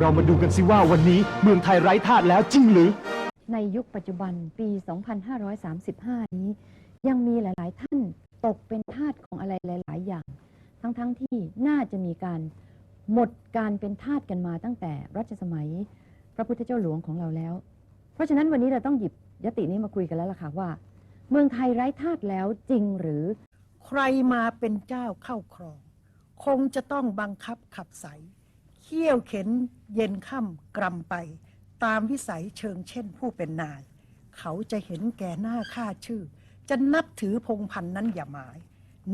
เรามาดูกันสิว่าวันนี้เมืองไทยไร้ทาสแล้วจริงหรือ ในยุคปัจจุบันปี 2535 นี้ ยังมีหลาย ๆ ท่านตกเป็นทาสของอะไรหลาย ๆ อย่าง ทั้งๆทที่น่าจะมีการหมดการเป็นทาสกันมาตั้งแต่รัชสมัยพระพุทธเจ้าหลวงของเราแล้ว เพราะฉะนั้นวันนี้เราต้องหยิบยตินี้มาคุยกันแล้วล่ะค่ะว่า เมืองไทยไร้ทาสแล้วจริงหรือ ใครมาเป็นเจ้าเข้าครอง คงจะต้องบังคับขับใส เขี่ยวเข็นเย็นค่ำกรำไป ตามวิสัยเชิงเช่นผู้เป็นนาย เขาจะเห็นแก่หน้าค่าชื่อ จะนับถือพงพันนั้นอย่าหมาย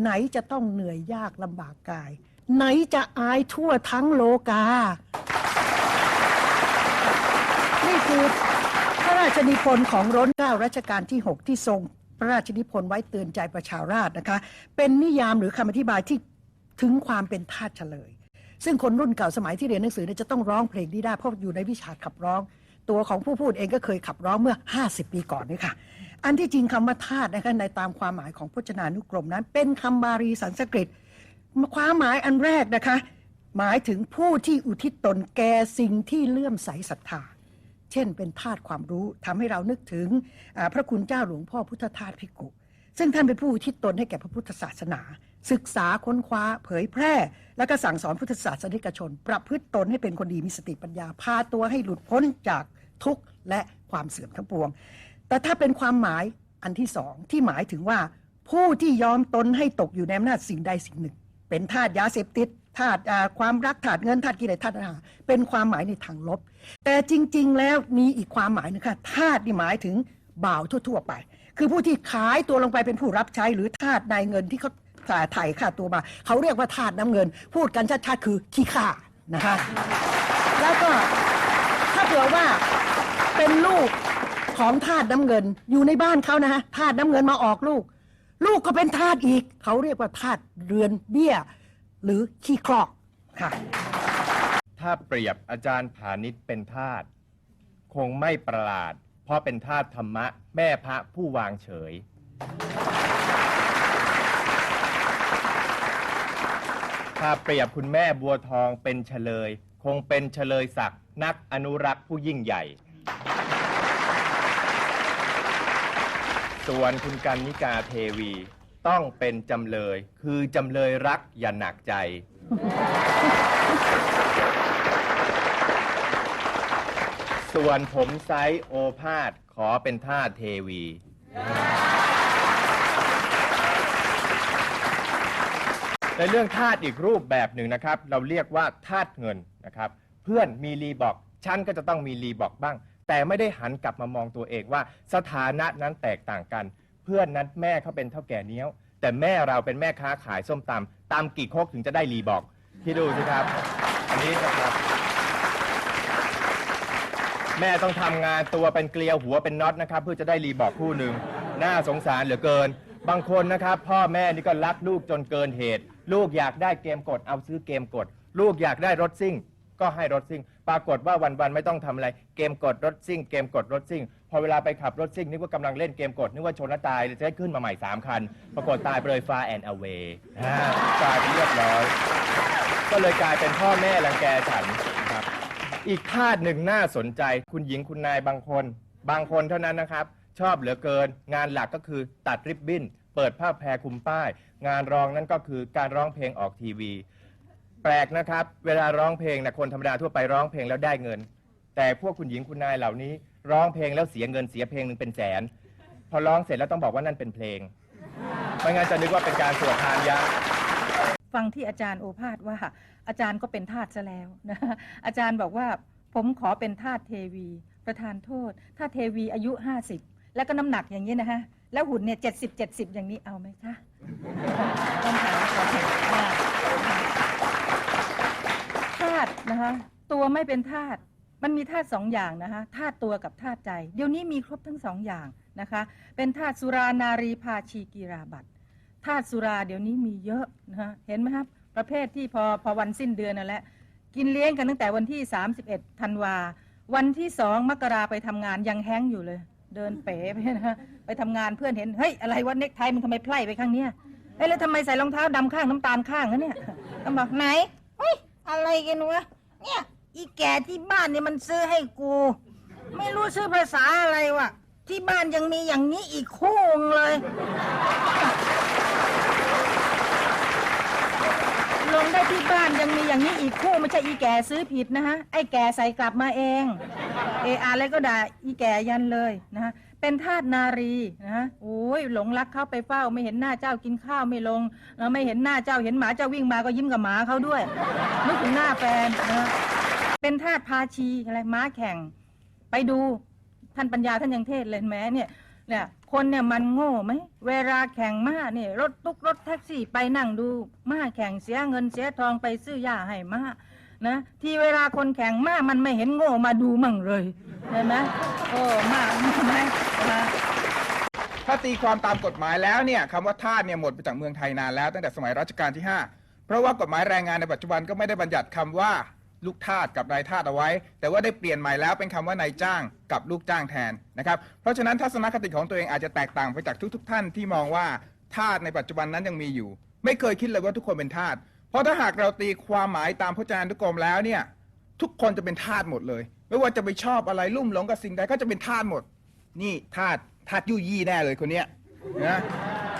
ไหนจะต้องเหนื่อยยากลำบากกาย ไหนจะอายทั่วทั้งโลกา นี่คือพระราชนิพนธ์ของร้นเก้ารัชกาลที่ 6 ที่ทรงพระราชนิพนธ์ไว้เตือนใจประชาราษฎร์นะคะ เป็นนิยามหรือคำอธิบายที่ถึงความเป็นทาสเฉลย ซึ่งคนรุ่นเก่าสมัยที่เรียนหนังสือเนี่ยจะต้องร้องเพลงนี้ได้เพราะอยู่ในวิชาขับร้อง ตัวของผู้พูดเองก็เคยขับร้องเมื่อ 50 ปีก่อนนี่ค่ะ อันที่จริงคำว่าทาสนะคะในตามความหมายของพจนานุกรมนั้น เป็นคำบาลีสันสกฤตความหมายอันแรกนะคะ หมายถึงผู้ที่อุทิศตนแก่สิ่งที่เลื่อมใสศรัทธาเช่น เป็นทาสความรู้ทำให้เรานึกถึงพระคุณเจ้าหลวงพ่อพุทธทาสพิกุซึ่งท่านเป็นผู้อุทิศตนให้แก่พระพุทธศาสนา ศึกษาค้นคว้าเผยแพร่ และก็สั่งสอนพุทธศาสนิกชน ประพฤติตนให้เป็นคนดีมีสติปัญญา พาตัวให้หลุดพ้นจากทุกข์และความเสื่อมทั้งปวง แต่ถ้าเป็นความหมายอันที่สองที่หมายถึงว่า ผู้ที่ยอมตนให้ตกอยู่ในอำนาจสิ่งใดสิ่งหนึ่ง เป็นทาสยาเสพติดทาสอ่าความรักทาสเงินทาสกิเลสทาสอาหารเป็นความหมายในทางลบ แต่จริง ๆ แล้วมีอีกความหมายหนึงค่ะทาสนี่หมายถึงบ่าวทั่ว ๆ ไป คือผู้ที่ขายตัวลงไปเป็นผู้รับใช้หรือทาสนายเงินที่เขา จ่ายไถ่ค่าตัวมา เขาเรียกว่าทาสน้ำเงิน พูดกันชัดๆคือขี้ข้านะคะแล้วก็ถ้าเผื่อว่าเป็นลูกของทาสน้ำเงินอยู่ในบ้านเขานะฮะทาสน้ำเงินมาออกลูก ลูกก็เป็นทาสอีก เขาเรียกว่าทาสเรือนเบี้ย หรือขี้คลอกค่ะ ถ้าเปรียบอาจารย์ผานิชเป็นทาสคงไม่ประหลาด เพราะเป็นทาสธรรมะ แม่พระผู้วางเฉย ถ้าเปรียบคุณแม่บัวทองเป็นเฉลย คงเป็นเฉลยศักดิ์นักอนุรักษ์ผู้ยิ่งใหญ่ ส่วนคุณกันนิกาเทวี ต้องเป็นจำเลย คือจำเลยรักอย่าหนักใจ ส่วนผมไซส์โอภาสขอเป็นท่าเทวี ในเรื่องธาตุอีกรูปแบบหนึ่งนะครับ เราเรียกว่าธาตุเงินนะครับ เพื่อนมีรีบอกฉันก็จะต้องมีรีบอกบ้าง แต่ไม่ได้หันกลับมามองตัวเองว่าสถานะนั้นแตกต่างกัน เพื่อนนั้นแม่เขาเป็นเท่าแก่เนี้ยว แต่แม่เราเป็นแม่ค้าขายส้มตำตำกี่โคกถึงจะได้รีบอกที่ดูสิครับ อันนี้นะครับ แม่ต้องทำงานตัวเป็นเกลียวหัวเป็นน็อตนะครับ เพื่อจะได้รีบอกคู่หนึ่งน่าสงสารเหลือเกิน บางคนนะครับ พ่อแม่นี่ก็รักลูกจนเกินเหตุ ลูกอยากได้เกมกดเอาซื้อเกมกด ลูกอยากได้รถซิ่ง ก็ให้รถซิ่ง ปรากฏว่าวันๆไม่ต้องทำอะไร เกมกดรถซิ่ง เกมกดรถซิ่ง พอเวลาไปขับรถซิ่งนึกว่ากำลังเล่นเกมกดนึกว่าชนแล้วตายจะได้ขึ้นมาใหม่สามคัน ปรากฏตายไปเลยฟาแอนด์อเวย์ตายไปเรียบร้อย ก็เลยกลายเป็นพ่อแม่รังแกฉันครับ อีกธาตุหนึ่งน่าสนใจ คุณหญิงคุณนายบางคน บางคนเท่านั้นนะครับ ชอบเหลือเกิน งานหลักก็คือตัดริบบิ้น เปิดผ้าแพรคลุมป้าย งานรองนั่นก็คือการร้องเพลงออกทีวี แปลกนะครับ เวลาร้องเพลงนะคนธรรมดาทั่วไปร้องเพลงแล้วได้เงิน แต่พวกคุณหญิงคุณนายเหล่านี้ ร้องเพลงแล้วเสียเงินเสียเพลงหนึ่งเป็นแสน พอร้องเสร็จแล้วต้องบอกว่านั่นเป็นเพลงไม่งั้นจะนึกว่าเป็นการสวดทานยาฟังที่อาจารย์โอภาสว่า อาจารย์ก็เป็นทาสซะแล้วนะอาจารย์บอกว่าผมขอเป็นทาสเทวี ประธานโทษทาเทวีอายุ 50 แล้วก็น้ำหนักอย่างนี้นะฮะ แล้วหุ่นเนี่ยเจ็ดสิบเจ็ดสิบอย่างนี้เอาไหมคะต้องถามก่อนว่าทาสนะคะตัวไม่เป็นทาสมันมีธาตุสองอย่างนะคะธาตุตัวกับธาตุใจ เดี๋ยวนี้มีครบทั้งสองอย่างนะคะ เป็นธาตุสุรานารีภาชีกีราบัตธาตุสุราเดี๋ยวนี้มีเยอะนะฮะเห็นไหมครับ ประเภทที่พอพอวันสิ้นเดือนนั่นแหละกินเลี้ยงกันตั้งแต่วันที่ 31ธันวาวันที่สองมกราไปทำงานยังแห้งอยู่เลย เดินเป๋ไปนะไปทำงานเพื่อนเห็นเฮ้ยอะไรวะเน็กไทมันทำไมไพล่ไปข้างเนี้ยเอ้ยแล้วทำไมใส่รองเท้าดำข้างน้ำตาลข้างนะเนี่ยต้องบอกไหนเฮ้ยอะไรกันวะเนี่ย อีแก่ที่บ้านเนี่ยมันซื้อให้กู ไม่รู้ซื้อภาษาอะไรวะที่บ้านยังมีอย่างนี้อีกคู่งเลย ลงได้ที่บ้านยังมีอย่างนี้อีกคู่ไม่ใช่อีแก่ซื้อผิดนะฮะไอ้แก่ใส่กลับมาเอง เออาอะไรก็ด่าอีแก่ยันเลยนะฮะเป็นทาสนารีนะโอ้ยหลงรักเข้าไปเฝ้าไม่เห็นหน้าเจ้ากินข้าวไม่ลงแล้วไม่เห็นหน้าเจ้าเห็นหมาเจ้าวิ่งมาก็ยิ้มกับหมาเขาด้วยนึกถึงหน้าแฟนนะฮะเป็นทาสพาชีอะไรม้าแข่ง ไปดูท่านปัญญาท่านยังเทศเลยแม้เนี่ยเนี่ยคนเนี่ยมันโง่ไหมเวลาแข่งม้าเนี่ยรถตุ๊กรถแท็กซี่ไปนั่งดูม้าแข่งเสียเงินเสียทองไปซื้อยาให้ม้า นะที่เวลาคนแข่งม้ามันไม่เห็นโง่มาดูมั่งเลยเห็นไหมโอ้ม้าใช่ไหมนะถ้าตีความตามกฎหมายแล้วเนี่ยคำว่าทาสเนี่ยหมดไปจากเมืองไทยนานแล้วตั้งแต่สมัยรัชกาลที่ 5 เพราะว่ากฎหมายแรงงานในปัจจุบันก็ไม่ได้บัญญัติคำว่าลูกทาสกับนายทาสเอาไว้ แต่ว่าได้เปลี่ยนใหม่แล้วเป็นคำว่านายจ้างกับลูกจ้างแทนนะครับเพราะฉะนั้นทัศนคติของตัวเองอาจจะแตกต่างไปจากทุก ๆ ท่านที่มองว่าทาสในปัจจุบันนั้นยังมีอยู่ ไม่เคยคิดเลยว่าทุกคนเป็นทาส ราะถ้าหากเราตีความหมายตามพจนานุกรมแล้วเนี่ย ทุกคนจะเป็นทาสหมดเลย ไม่ว่าจะไปชอบอะไรลุ่มหลงกับสิ่งใดก็จะเป็นทาสหมด นี่ทาสทาสยุยี่แน่เลยคนเนี้ยนะ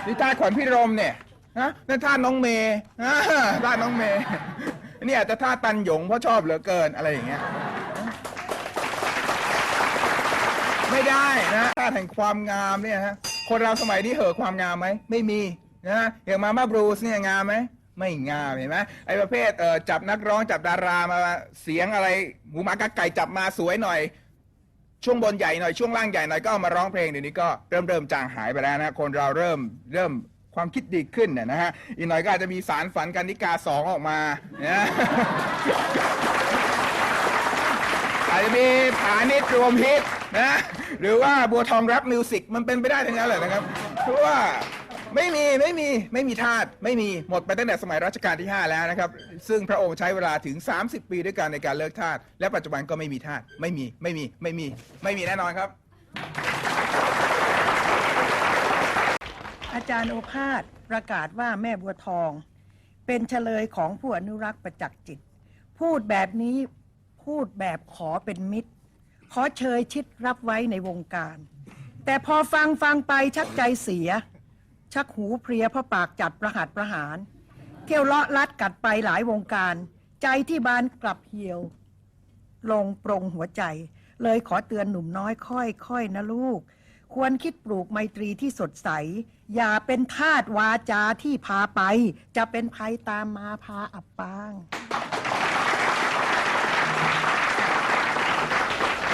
นี่ทาสขวัญพี่รมเนี่ยนะนั่นทาสน้องเมย์อ่าทาสน้องเมย์นี่อาจจะทาสตันหยงเพราะชอบเหลือเกินอะไรอย่างเงี้ยไม่ได้นะทาสแห่งความงามเนี่ยฮะคนเราสมัยนี้เหอะความงามไหมไม่มีนะอย่างมาม่าบรูซเนี่ยงามไหม ไม่งามเห็นไหมไอ้ประเภทเอ่อจับนักร้องจับดารามาเสียงอะไรหมูหมากาไก่จับมาสวยหน่อย ช่วงบนใหญ่หน่อยช่วงล่างใหญ่หน่อยก็เอามาร้องเพลงเดี๋ยวนี้ก็เริ่มเริ่มจางหายไปแล้วนะคนเราเริ่มเริ่มความคิดดีขึ้นเนี่ยนะฮะอีกหน่อยก็อาจจะมีสารฝันกันนิกาสองออกมานะอาจจะมีผานิดรวมฮิตนะหรือว่าบัวทองแรปมิวสิกมันเป็นไปได้ทั้งนั้นแหละนะครับเพราะว่า ไม่มีไม่มีไม่มีทาสไม่มีหมดไปตั้งแต่สมัยรัชกาลที่ 5 แล้วนะครับ ซึ่งพระองค์ใช้เวลาถึง 30 ปีด้วยกันในการเลิกทาสและปัจจุบันก็ไม่มีทาสไม่มีไม่มีไม่มีไม่มีแน่นอนครับ อาจารย์โอภาสประกาศว่าแม่บัวทอง เป็นเฉลยของผู้อนุรักษ์ประจักษ์จิต พูดแบบนี้พูดแบบขอเป็นมิตร ขอเชยชิดรับไว้ในวงการ แต่พอฟังฟังไปชักใจเสีย ชักหูเพลียเพราะปากจัดประหัดประหาร เที่ยวเลาะลัดกัดไปหลายวงการ ใจที่บานกลับเหี่ยว ลงปรงหัวใจ เลยขอเตือนหนุ่มน้อยค่อยๆนะลูก ควรคิดปลูกไมตรีที่สดใส อย่าเป็นทาสวาจาที่พาไป จะเป็นภัยตามมาพาอับปาง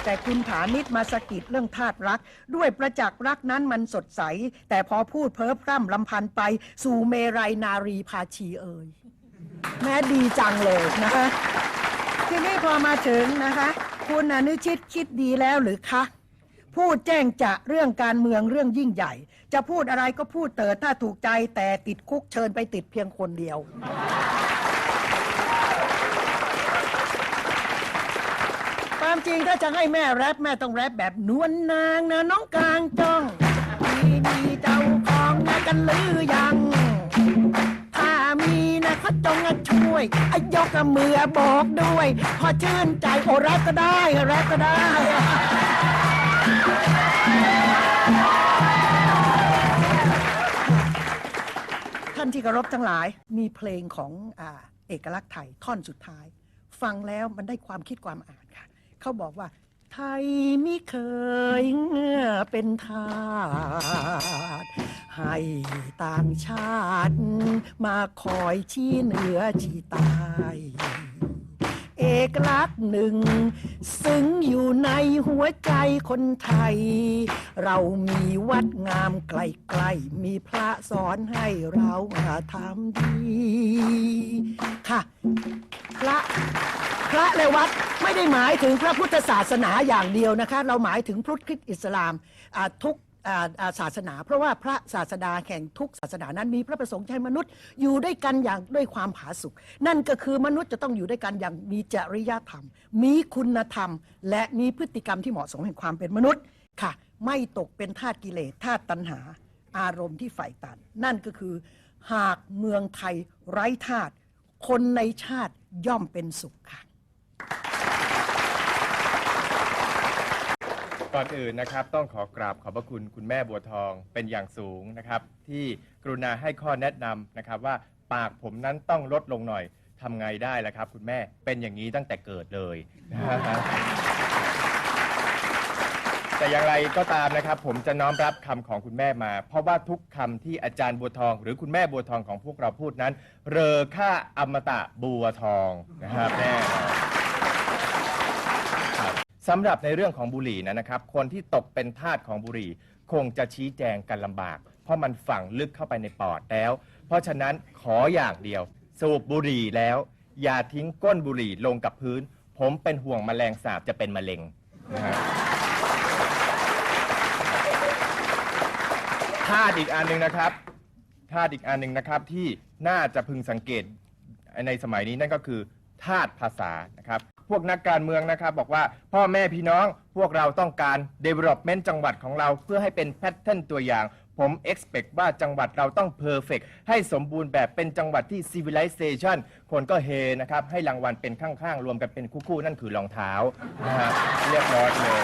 แต่คุณผานิดมาสะกิดเรื่องทาสรัก ด้วยประจักษ์รักนั้นมันสดใส แต่พอพูดเพ้อพร่ำลำพันไป สู่เมรัยนารีพาชีเอ่ยแม้ดีจังเลยนะคะทีนี้พอมาถึงนะคะ คุณอนุชิตคิดดีแล้วหรือคะพูดแจ้งจะเรื่องการเมืองเรื่องยิ่งใหญ่ จะพูดอะไรก็พูดเติดถ้าถูกใจแต่ติดคุกเชิญไปติดเพียงคนเดียว ความจริงถ้าจะให้แม่แรปแม่ต้องแรปแบบนวลนางนะน้องกลางจ้องมีมีเจ้าของนะกันหรือยัง ถ้ามีนะเขาจงช่วยอายกมือบอกด้วย พอชื่นใจโอแรปก็ได้แรปก็ได้ท่านที่เคารพทั้งหลายมีเพลงของอเอกลักษณ์ไทยท่อนสุดท้าย ฟังแล้วมันได้ความคิดความอ่านค่ะ เขาบอกว่า ไทยไม่เคยเงื่อเป็นทาสให้ต่างชาติ มาคอยชี้เหนือชี้ใตายเอกลักษณ์หนึ่ง ซึ่งอยู่ในหัวใจคนไทย เรามีวัดงามไกลๆ มีพระสอนให้เราทำดี ค่ะ พระ พระแลวัดไม่ได้หมายถึงพระพุทธศาสนาอย่างเดียวนะคะ เราหมายถึงพุทธคริสต์อิสลามอ่าทุกอ่าอ่าศาสนา เพราะว่าพระศาสดาแห่งทุกศาสนานั้นมีพระประสงค์ให้มนุษย์อยู่ด้วยกันอย่างด้วยความผาสุกนั่นก็คือมนุษย์จะต้องอยู่ด้วยกันอย่างมีจริยธรรม มีคุณธรรม และมีพฤติกรรมที่เหมาะสมแห่งความเป็นมนุษย์ค่ะ ไม่ตกเป็นทาสกิเลสทาสตัณหา อารมณ์ที่ใฝ่ตัน นั่นก็คือ หากเมืองไทยไร้ทาสคนในชาติย่อมเป็นสุขค่ะ ก่อนอื่นนะครับต้องขอกราบขอบพระคุณคุณแม่บัวทองเป็นอย่างสูงนะครับ ที่กรุณาให้ข้อแนะนำนะครับว่าปากผมนั้นต้องลดลงหน่อยทำไงได้ล่ะครับ คุณแม่เป็นอย่างนี้ตั้งแต่เกิดเลยแต่อย่างไรก็ตามนะครับ ผมจะน้อมรับคำของคุณแม่มา เพราะว่าทุกคำที่อาจารย์บัวทอง หรือคุณแม่บัวทองของพวกเราพูดนั้น เรอค่าอมตะบัวทองนะครับแน่ สำหรับในเรื่องของบุหรี่นะนะครับ คนที่ตกเป็นทาสของบุหรี่ คงจะชี้แจงกันลำบาก เพราะมันฝังลึกเข้าไปในปอดแล้ว เพราะฉะนั้นขออย่างเดียว สูบบุหรี่แล้ว อย่าทิ้งก้นบุหรี่ลงกับพื้น ผมเป็นห่วงแมลงสาบจะเป็นมะเร็งนะฮะธาตุอีกอันหนึ่งนะครับธาตุอีกอันหนึ่งนะครับที่น่าจะพึงสังเกตในสมัยนี้นั่นก็คือธาตุภาษานะครับ พวกนักการเมืองนะครับบอกว่าพ่อแม่พี่น้องพวกเราต้องการ development จังหวัดของเราเพื่อให้เป็นแพทเทิร์นตัวอย่าง ผม expect ว่าจังหวัดเราต้อง perfect ให้สมบูรณ์แบบเป็นจังหวัดที่ civilization คนก็เฮนะครับ ให้รางวัลเป็นข้างๆ รวมกันเป็นคู่ๆ นั่นคือรองเท้านะฮะเรียบร้อยเลย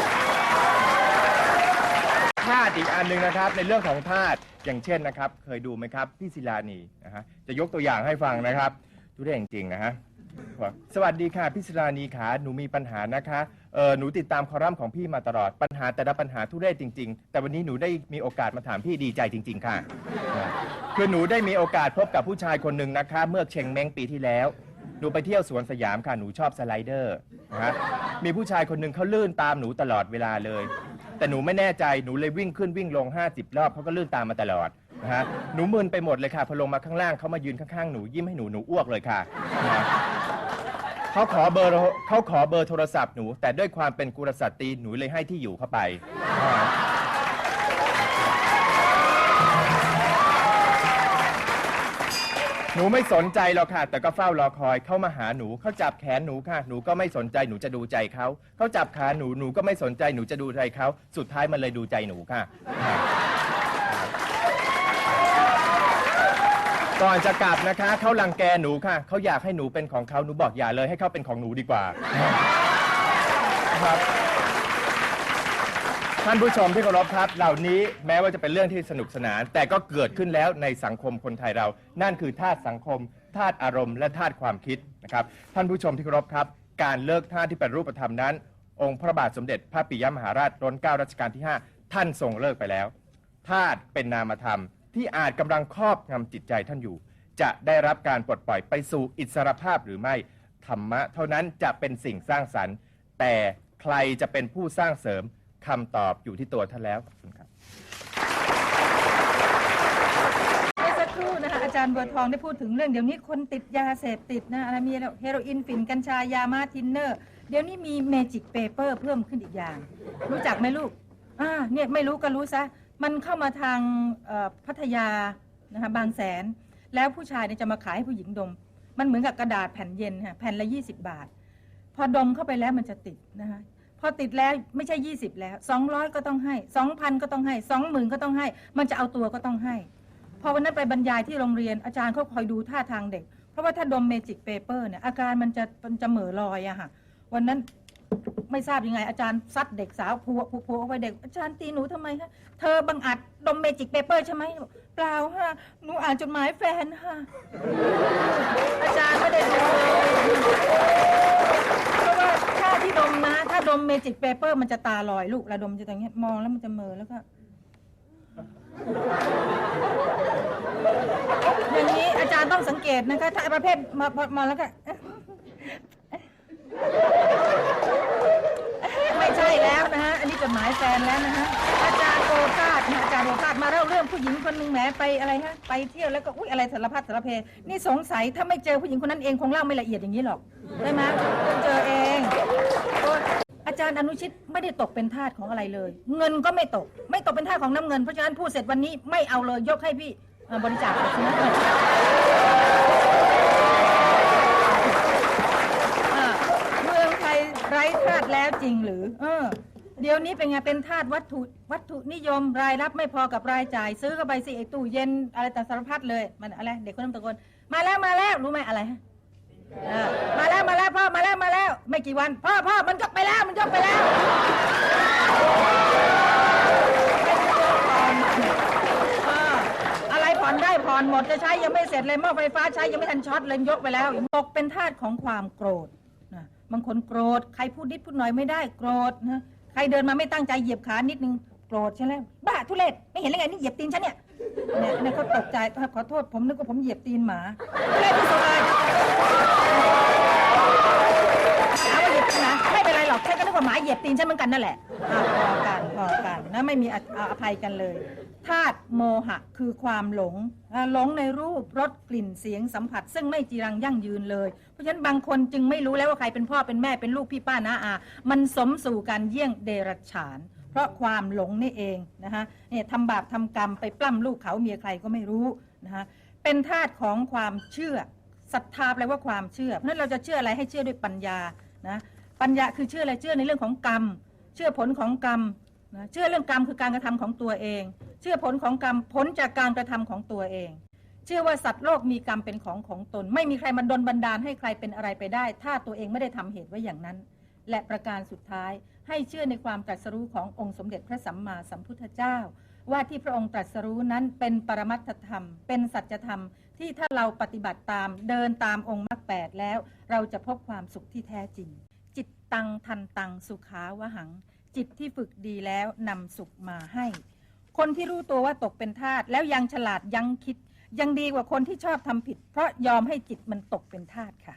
ธาตุอีกอันหนึ่งนะครับในเรื่องของธาตุอย่างเช่นนะครับ เคยดูไหมครับพี่ศิลานีนะฮะจะยกตัวอย่างให้ฟังนะครับดูได้จริงๆนะฮะ บอกสวัสดีค่ะพี่ศิลานีขาหนูมีปัญหานะคะเออหนูติดตามคอลัมน์ของพี่มาตลอดปัญหาแต่ละปัญหาทุเรศจริง ๆ แต่วันนี้หนูได้มีโอกาสมาถามพี่ดีใจจริง ๆ ค่ะ คือหนูได้มีโอกาสพบกับผู้ชายคนหนึ่งนะคะ เมื่อเชงเม้งปีที่แล้ว หนูไปเที่ยวสวนสยามค่ะหนูชอบสไลเดอร์นะฮะมีผู้ชายคนหนึ่งเขาลื่นตามหนูตลอดเวลาเลย แต่หนูไม่แน่ใจหนูเลยวิ่งขึ้นวิ่งลง 50 รอบเขาก็ลื่นตามมาตลอดนะฮะหนูมึนไปหมดเลยค่ะพอลงมาข้างล่างเขามายืนข้างๆหนูยิ้มให้หนูหนูอ้วกเลยค่ะนะฮะ เขาขอเบอร์เขาขอเบอร์โทรศัพท์หนู แต่ด้วยความเป็นกุลสตรีหนูเลยให้ที่อยู่เข้าไป หนูไม่สนใจหรอกค่ะ แต่ก็เฝ้ารอคอยเข้ามาหาหนูเขาจับแขนหนูค่ะ หนูก็ไม่สนใจหนูจะดูใจเขาเขาจับขาหนูหนูก็ไม่สนใจหนูจะดูใจเขาสุดท้ายมันเลยดูใจหนูค่ะ ก่อนจะกลับนะคะเขาลังแกหนูค่ะเขาอยากให้หนูเป็นของเขาหนูบอกอย่าเลยให้เขาเป็นของหนูดีกว่า ครับ ท่านผู้ชมที่เคารพครับ เหล่านี้แม้ว่าจะเป็นเรื่องที่สนุกสนาน แต่ก็เกิดขึ้นแล้วในสังคมคนไทยเรา นั่นคือธาตุสังคมธาตุอารมณ์และธาตุความคิดนะครับ ท่านผู้ชมที่เคารพครับ การเลิกธาตุที่เป็นรูปธรรมนั้น องค์พระบาทสมเด็จพระปิยมหาราชรัชเกล้ารัชกาลที่ 5 ท่านทรงเลิกไปแล้วธาตุเป็นนามธรรม ที่อาจกำลังครอบงำจิตใจท่านอยู่ จะได้รับการปลดปล่อยไปสู่อิสรภาพหรือไม่ ธรรมะเท่านั้นจะเป็นสิ่งสร้างสรรค์ แต่ใครจะเป็นผู้สร้างเสริมคำตอบอยู่ที่ตัวท่านแล้วขอบคุณครับเมื่อสักครู่นะคะอาจารย์บัวทองได้พูดถึงเรื่องเดี๋ยวนี้คนติดยาเสพติดนะอะไรมีเฮโรอีนฝิ่นกัญชายามาทินเนอร์ เดี๋ยวนี้มีเมจิกเปเปอร์เพิ่มขึ้นอีกอย่าง รู้จักไหมลูกอ่าเนี่ยไม่รู้ก็รู้ซะ มันเข้ามาทางพัทยานะคะบางแสน แล้วผู้ชายเนี่ยจะมาขายให้ผู้หญิงดม มันเหมือนกับกระดาษแผ่นเย็นค่ะแผ่นละ 20 บาท พอดมเข้าไปแล้วมันจะติดนะคะพอติดแล้วไม่ใช่ 20 แล้ว 200 ก็ต้องให้ 2,000 ก็ต้องให้ 20,000 ก็ต้องให้ มันจะเอาตัวก็ต้องให้ พอวันนั้นไปบรรยายที่โรงเรียนอาจารย์เขาคอยดูท่าทางเด็ก เพราะว่าถ้าดมเมจิกเปเปอร์เนี่ยอาการมันจะมันจะเหม่อลอยอะค่ะวันนั้น ไม่ทราบยังไง อาจารย์ซัดเด็กสาวพัวพัวพัวเอาไปเด็กอาจารย์ตีหนูทำไมคะเธอบังอาจดมเมจิกเปเปอร์ใช่ไหมเปล่าฮะหนูอ่านจดหมายแฟนค่ะอาจารย์ไม่ได้ดูเลยเพราะว่าถ้าที่ดมนะ ถ้าดมเมจิกเปเปอร์มันจะตาลอยลูกระดมจะอย่างเงี้ยมองแล้วมันจะเมอแล้วก็อย่างนี้อาจารย์ต้องสังเกตนะคะ ถ้าประเภทมามามาแล้วก็ ใช่แล้วนะฮะ อันนี้จดหมายแฟนแล้วนะฮะ อาจารย์โอภาสนะอาจารย์โอภาสมาเล่าเรื่องผู้หญิงคนหนึ่งแหมไปอะไรฮะไปเที่ยวแล้วก็อุ้ยอะไรสารพัดสารเพ นี่สงสัยถ้าไม่เจอผู้หญิงคนนั้นเองคงเล่าไม่ละเอียดอย่างนี้หรอกใช่ไหมต้องเจอเองโอ้ยอาจารย์อนุชิตไม่ได้ตกเป็นทาสของอะไรเลย เงินก็ไม่ตก ไม่ตกเป็นทาสของน้ำเงิน เพราะฉะนั้นพูดเสร็จวันนี้ไม่เอาเลยยกให้พี่เอ่อบริจาคนะ อ่าเมืองไทยไร้ทาสแล้วจริงหรือ เออ เดี๋ ยวนี้เป็นไงเป็นทาสวัตถุวัตถุนิยมรายรับไม่พอกับรายจ่าย ซื้อเข้าไปสิไอตู้เย็นอะไรแต่สารพัดเลยมันอะไรเด็กคนนั้นตะโกนมาแล้วมาแล้วรู้ไหมอะไรฮะมาแล้วมาแล้วพ่อมาแล้วมาแล้ว ไม่กี่วันพ่อพ่อมันยกไปแล้วมันยกไปแล้วอะไรผ่อนได้ผ่อนหมดจะใช้ยังไม่เสร็จเลยหม้อไฟฟ้าใช้ยังไม่ทันช็อตเลยยกไปแล้วตกเป็นทาสของความโกรธนะบางคนโกรธใครพูดนิดพูดหน่อยไม่ได้โกรธนะ ครเดินมาไม่ตั้งใจเหยียบขานิดนึงโกรธใช่ไหมบ้าทุเรศไม่เห็นเลยไงนี่เหยียบตีนฉันเนี่ยเนี่ยเนี่ยเขาตกใจขอโทษผมนึกว่าผมเหยียบตีนหมาทุเรศที่สุดเลยหาว่าเหยียบตีนนะไม่เป็นไรหรอกแค่ก็นึกว่าหมาเหยียบตีนฉันเหมือนกันนั่นแหละอะพอกันพอกันนะไม่มีออภัยกันเลย ธาตุโมหะคือความหลงหลงในรูปรสกลิ่นเสียงสัมผัส ซึ่งไม่จีรังยั่งยืนเลย เพราะฉะนั้นบางคนจึงไม่รู้แล้วว่าใครเป็นพ่อเป็นแม่เป็นลูกพี่ป้านาอา มันสมสู่การเยี่ยงเดรัจฉาน เพราะความหลงนี่เองนะคะเนี่ยทำบาปทำกรรมไปปล้ำลูกเขาเมียใครก็ไม่รู้นะคะเป็นธาตุของความเชื่อศรัทธาแปลว่าความเชื่อ เพราะนั้นเราจะเชื่ออะไรให้เชื่อด้วยปัญญานะปัญญาคือเชื่ออะไรเชื่อในเรื่องของกรรม เชื่อผลของกรรมนะเชื่อเรื่องกรรมคือการกระทำของตัวเอง เชื่อผลของกรรมผลจากการกระทำของตัวเอง เชื่อว่าสัตว์โลกมีกรรมเป็นของของตน ไม่มีใครมาดลบันดาลให้ใครเป็นอะไรไปได้ ถ้าตัวเองไม่ได้ทำเหตุไว้อย่างนั้น และประการสุดท้ายให้เชื่อในความตรัสรู้ขององค์สมเด็จพระสัมมาสัมพุทธเจ้า ว่าที่พระองค์ตรัสรู้นั้นเป็นปรมัตถธรรม เป็นสัจธรรมที่ถ้าเราปฏิบัติตามเดินตามองค์มรรคแปดแล้ว เราจะพบความสุขที่แท้จริง จิตตังทันตังสุขาวหัง จิตที่ฝึกดีแล้วนำสุขมาให้ คนที่รู้ตัวว่าตกเป็นทาสแล้วยังฉลาดยังคิด ยังดีกว่าคนที่ชอบทำผิด เพราะยอมให้จิตมันตกเป็นทาสค่ะ